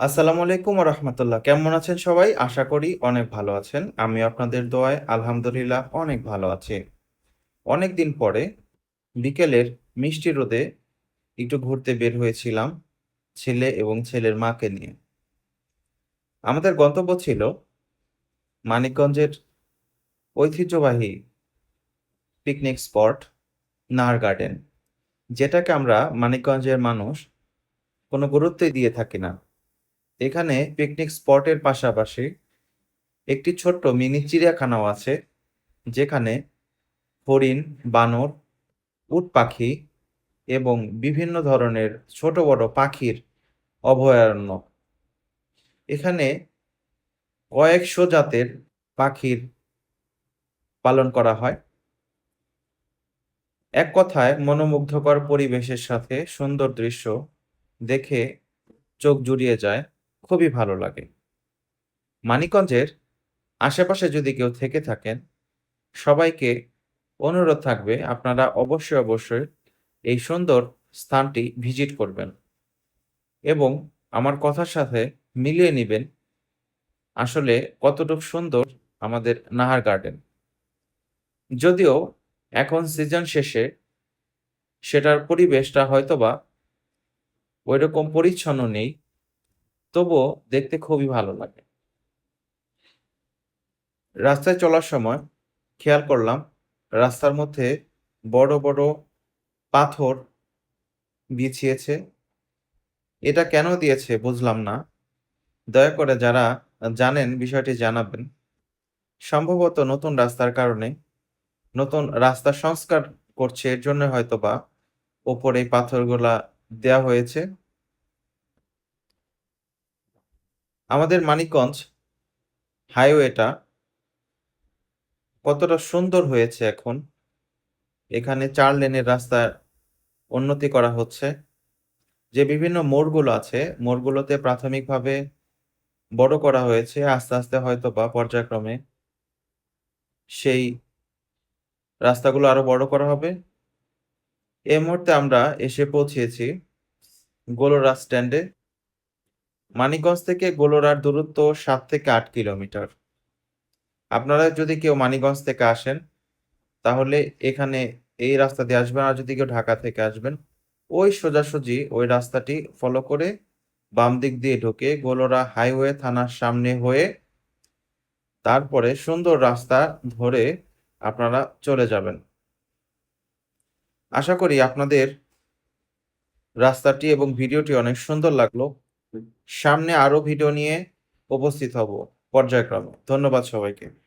আসসালামু আলাইকুম রহমতুল্লাহ কেমন আছেন সবাই? আশা করি অনেক ভালো আছেন। আমি আপনাদের দোয়ায় আলহামদুলিল্লাহ অনেক ভালো আছি। অনেক দিন পরে বিকেলের মিষ্টি রোদে একটু ঘুরতে বের হয়েছিলাম ছেলে এবং ছেলের মাকে নিয়ে। আমাদের গন্তব্য ছিল মানিকগঞ্জের ঐতিহ্যবাহী পিকনিক স্পট নাহার গার্ডেন, যেটাকে আমরা মানিকগঞ্জের মানুষ কোনো গুরুত্বই দিয়ে থাকি না। এখানে পিকনিক স্পটের পাশাপাশি একটি ছোট্ট মিনি চিড়িয়াখানাও আছে, যেখানে হরিণ, বানর, উট পাখি এবং বিভিন্ন ধরনের ছোট বড় পাখির অভয়ারণ্য। এখানে কয়েকশো জাতের পাখির পালন করা হয়। এক কথায় মনোমুগ্ধকর পরিবেশের সাথে সুন্দর দৃশ্য দেখে চোখ জুড়িয়ে যায়। খুবই ভালো লাগে। মানিকগঞ্জের আশেপাশে যদি কেউ থেকে থাকেন, সবাইকে অনুরোধ থাকবে আপনারা অবশ্যই অবশ্যই এই সুন্দর স্থানটি ভিজিট করবেন এবং আমার কথার সাথে মিলিয়ে নেবেন আসলে কতটুকু সুন্দর আমাদের নাহার গার্ডেন। যদিও এখন সিজন শেষে সেটার পরিবেশটা হয়তোবা ওইরকম পরিচ্ছন্ন নেই তবুও দেখতে খুবই ভালো লাগে। রাস্তায় চলার সময় খেয়াল করলাম, রাস্তার মধ্যে বড় বড় পাথর বিছিয়েছে। এটা কেন দিয়েছে বুঝলাম না। দয়া করে যারা জানেন বিষয়টি জানাবেন। সম্ভবত নতুন রাস্তার কারণে নতুন রাস্তা সংস্কার করছে, এর জন্য হয়তো বা ওপরে পাথরগুলা দেয়া হয়েছে। আমাদের মানিকগঞ্জ হাইওয়েটা কতটা সুন্দর হয়েছে এখন। এখানে চার লেনের রাস্তার উন্নতি করা হচ্ছে। যে বিভিন্ন মোড়গুলো আছে, মোড়গুলোতে প্রাথমিকভাবে বড় করা হয়েছে। আস্তে আস্তে হয়তো বা পর্যায়ক্রমে সেই রাস্তাগুলো আরও বড় করা হবে। এই মুহূর্তে আমরা এসে পৌঁছেছি গোলরা স্ট্যান্ডে। মানিকগঞ্জ থেকে গোলরার দূরত্ব সাত থেকে আট কিলোমিটার। আপনারা যদি কেউ মানিকগঞ্জ থেকে আসেন, তাহলে এখানে এই রাস্তা দিয়ে আসবেন আর যদি কেউ ঢাকা থেকে আসবেন, ওই সোজাসুজি ওই রাস্তাটি ফলো করে বাম দিক দিয়ে ঢুকে গোলরা হাইওয়ে থানার সামনে হয়ে তারপরে সুন্দর রাস্তা ধরে আপনারা চলে যাবেন। আশা করি আপনাদের রাস্তাটি এবং ভিডিওটি অনেক সুন্দর লাগল। সামনে আরও ভিডিও নিয়ে উপস্থিত হব। পর্যায়ক্রমে। ধন্যবাদ সবাইকে।